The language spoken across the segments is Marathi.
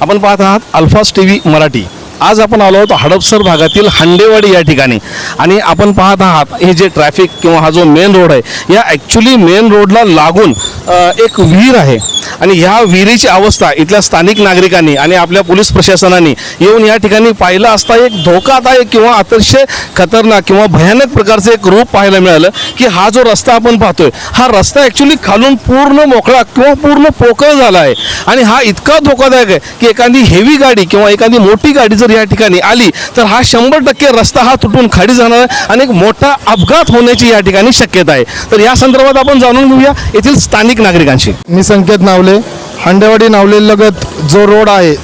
आपण पाहत आहात अल्फास टी व्ही मराठी. आज आपण आलो आहोत हडपसर भागातील हांडेवाडी या ठिकाणी. आणि आपण पाहत आहात हे जे ट्रॅफिक किंवा हा जो मेन रोड आहे या ॲक्च्युली मेन रोडला लागून एक विहीर आहे. आणि ह्या विहिरीची अवस्था इथल्या स्थानिक नागरिकांनी आणि आपल्या पोलीस प्रशासनाने येऊन या ठिकाणी पाहिलं असता एक धोकादायक किंवा अतिशय खतरनाक किंवा भयानक प्रकारचं एक रूप पाहायला मिळालं की हा जो रस्ता आपण पाहतोय हा रस्ता ॲक्च्युली खालून पूर्ण मोकळा किंवा पूर्ण पोकळ झाला आहे. आणि हा इतका धोकादायक आहे की एखादी हेवी गाडी किंवा एखादी मोठी गाडी जर या ठिकाणी आली तर हा शंभर टक्के रस्ता हा तुटून खाली जाणार आणि एक मोठा अपघात होण्याची या ठिकाणी शक्यता आहे. तर या संदर्भात आपण जाणून घेऊया येथील स्थानिक नागरिकांशी. मी संकेत नावले हांडेवाडी नावले लगत जो रोड आहे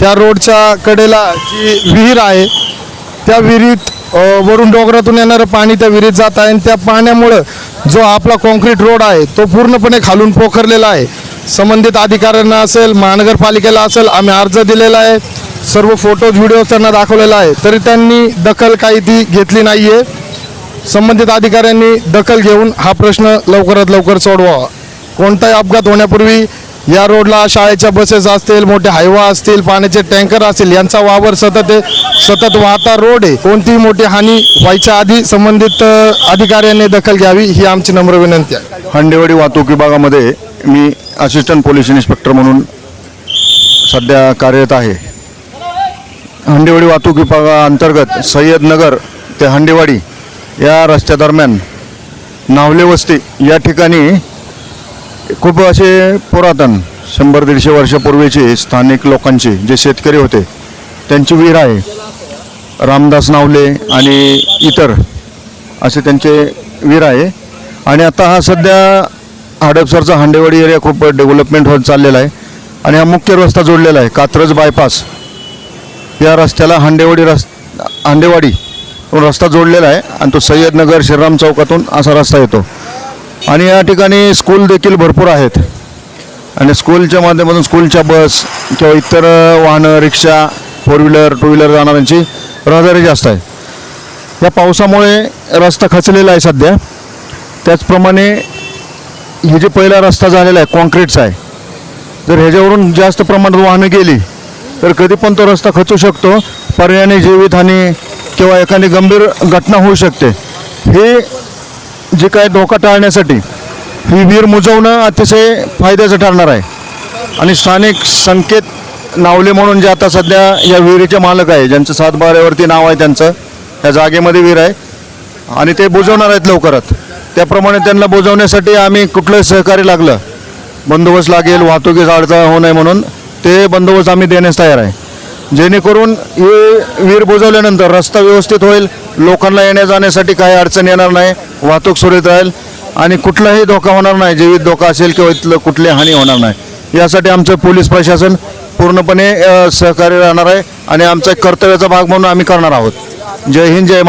त्या रोडच्या कडेला जी विहीर आहे त्या विहिरीत वरून डोंगरातून येणारं पाणी त्या विहिरीत जात आहे आणि त्या पाण्यामुळं जो आपला कॉन्क्रीट रोड आहे तो पूर्णपणे खालून पोखरलेला आहे. संबंधित अधिकाऱ्यांना असेल महानगरपालिकेला असेल आम्ही अर्ज दिलेला आहे. सर्व फोटोज व्हिडिओज त्यांना दाखवलेला आहे. तरी त्यांनी दखल काही ती घेतली नाही आहे संबंधित अधिकाऱ्यांनी दखल घेऊन हा प्रश्न लवकरात लवकर सोडवावा कोणताही अपघात होण्यापूर्वी या रोडला शाळेच्या बसेस असतील मोठे हायवा असतील पाण्याचे टँकर असतील यांचा वावर सतत आहे. सतत वाहता रोड आहे. कोणतीही मोठी हानी व्हायच्या आधी संबंधित अधिकाऱ्यांनी दखल घ्यावी ही आमची नम्र विनंती आहे. हंडेवाडी वाहतूक विभागामध्ये मी असिस्टंट पोलीस इन्स्पेक्टर म्हणून सध्या कार्यरत आहे. हंडेवाडी वाहतूक विभागाअंतर्गत सय्यदनगर ते हंडेवाडी या रस्त्यादरम्यान नावले वस्ती या ठिकाणी खूप असे पुरातन शंभर दीडशे वर्षापूर्वीचे स्थानिक लोकांचे जे शेतकरी होते त्यांची विहीर आहे. रामदास नावले आणि इतर असे त्यांचे वीर आहे. आणि आता हा सध्या हडपसरचा हांडेवाडी एरिया खूप डेव्हलपमेंट होत चाललेला आहे. आणि हा मुख्य रस्ता जोडलेला आहे कात्रज बायपास या रस्त्याला हांडेवाडी रस् हांडेवाडी रस्ता जोडलेला आहे आणि तो सय्यदनगर श्रीराम चौकातून असा रस्ता येतो. आणि या ठिकाणी स्कूल देखील भरपूर आहेत. आणि स्कूलच्या माध्यमातून स्कूलच्या बस किंवा इतर वाहनं rickshaw four wheeler two wheeler जाणाऱ्यांची रहदारी जास्त आहे. या पावसामुळे रस्ता खचलेला आहे सध्या. त्याचप्रमाणे हे जे पहिला रस्ता झालेला आहे कॉन्क्रीटचा आहे. जर ह्याच्यावरून जास्त प्रमाणात वाहनं गेली तर कधी पण तो रस्ता खचू शकतो. पर्यायाने जीवितहानी किंवा एखादी गंभीर घटना होऊ शकते. हे जे काय धोका टाळण्यासाठी ही विहीर मुजवणं अतिशय फायद्याचं ठरणार आहे. आणि स्थानिक संकेत नावले म्हणून जे आता सध्या या विहिरीचे मालक आहे ज्यांचं सातबाऱ्यावरती नाव आहे त्यांचं या जागेमध्ये विहीर आहे. आणि ते बुजवणार आहेत लवकरात त्याप्रमाणे त्यांना बुजवण्यासाठी आम्ही कुठलंही सहकार्य लागलं. बंदोबस्त लागेल वाहतुकीचा अडचण होऊ नये म्हणून ते बंदोबस्त आम्ही देण्यास तयार आहे. जेणेकरून हे विहीर बुजवल्यानंतर रस्ता व्यवस्थित होईल लोकांना येण्या जाण्यासाठी काही अडचण येणार नाही वाहतूक सुरळीत राहील आणि कुठलाही धोका होणार नाही जीवित धोका असेल किंवा इथलं कुठली हानी होणार नाही. यासाठी आमचं पोलीस प्रशासन पूर्णपणे सहकार्य राहणार आहे आणि आमचा एक कर्तव्याचा भाग म्हणून आम्ही करणार आहोत. जय हिंद जय